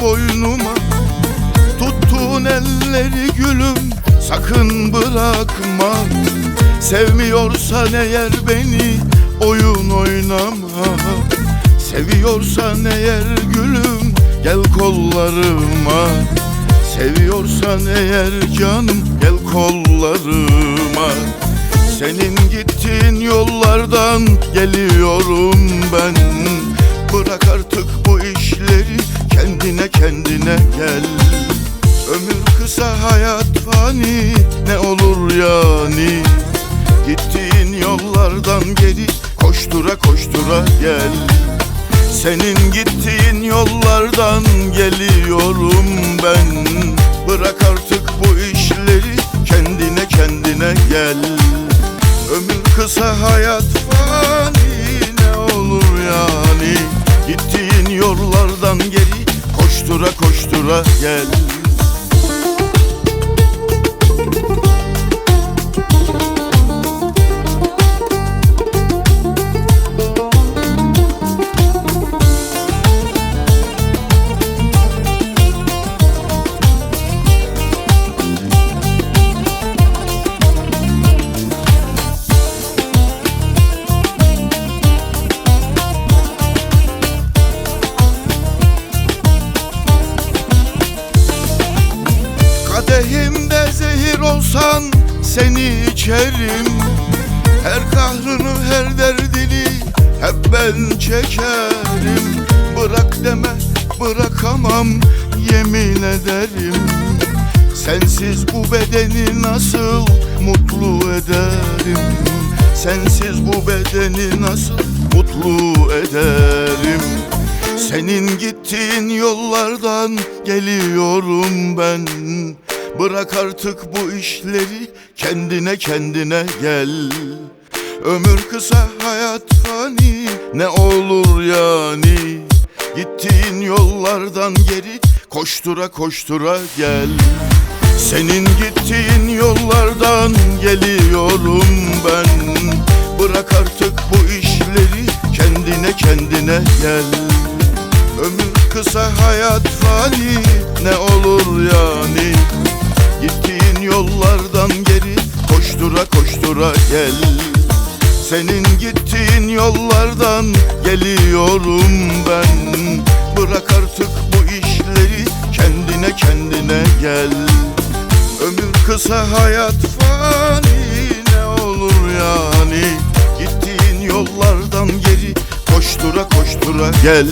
boynuma. Tuttun elleri gülüm sakın bırakma. Sevmiyorsan eğer beni oyun oynama. Seviyorsan eğer gülüm gel kollarıma. Seviyorsan eğer canım gel kollarıma. Senin gittiğin yollardan geliyorum ben. Kendine gel. Ömür kısa hayat fani ne olur yani? Gittiğin yollardan geri koştura koştura gel. Senin gittiğin yollardan geliyorum ben. Bırak artık bu işleri kendine kendine gel. Ömür kısa hayat fani ne olur yani? Gittiğin yollardan geri koştura koştura gel seni içerim. Her kahrını her derdini hep ben çekerim. Bırak deme bırakamam yemin ederim. Sensiz bu bedeni nasıl mutlu ederim? Sensiz bu bedeni nasıl mutlu ederim? Senin gittiğin yollardan geliyorum ben Bırak artık bu işleri kendine kendine gel. Ömür kısa hayat fani ne olur yani? Gittiğin yollardan geri koştura koştura gel. Senin gittiğin yollardan geliyorum ben. Bırak artık bu işleri kendine kendine gel. Ömür kısa hayat fani ne olur yani Gittiğin yollardan geri koştura koştura gel. Senin gittiğin yollardan geliyorum ben. Bırak artık bu işleri kendine kendine gel. Ömür kısa hayat fani ne olur yani? Gittiğin yollardan geri koştura koştura gel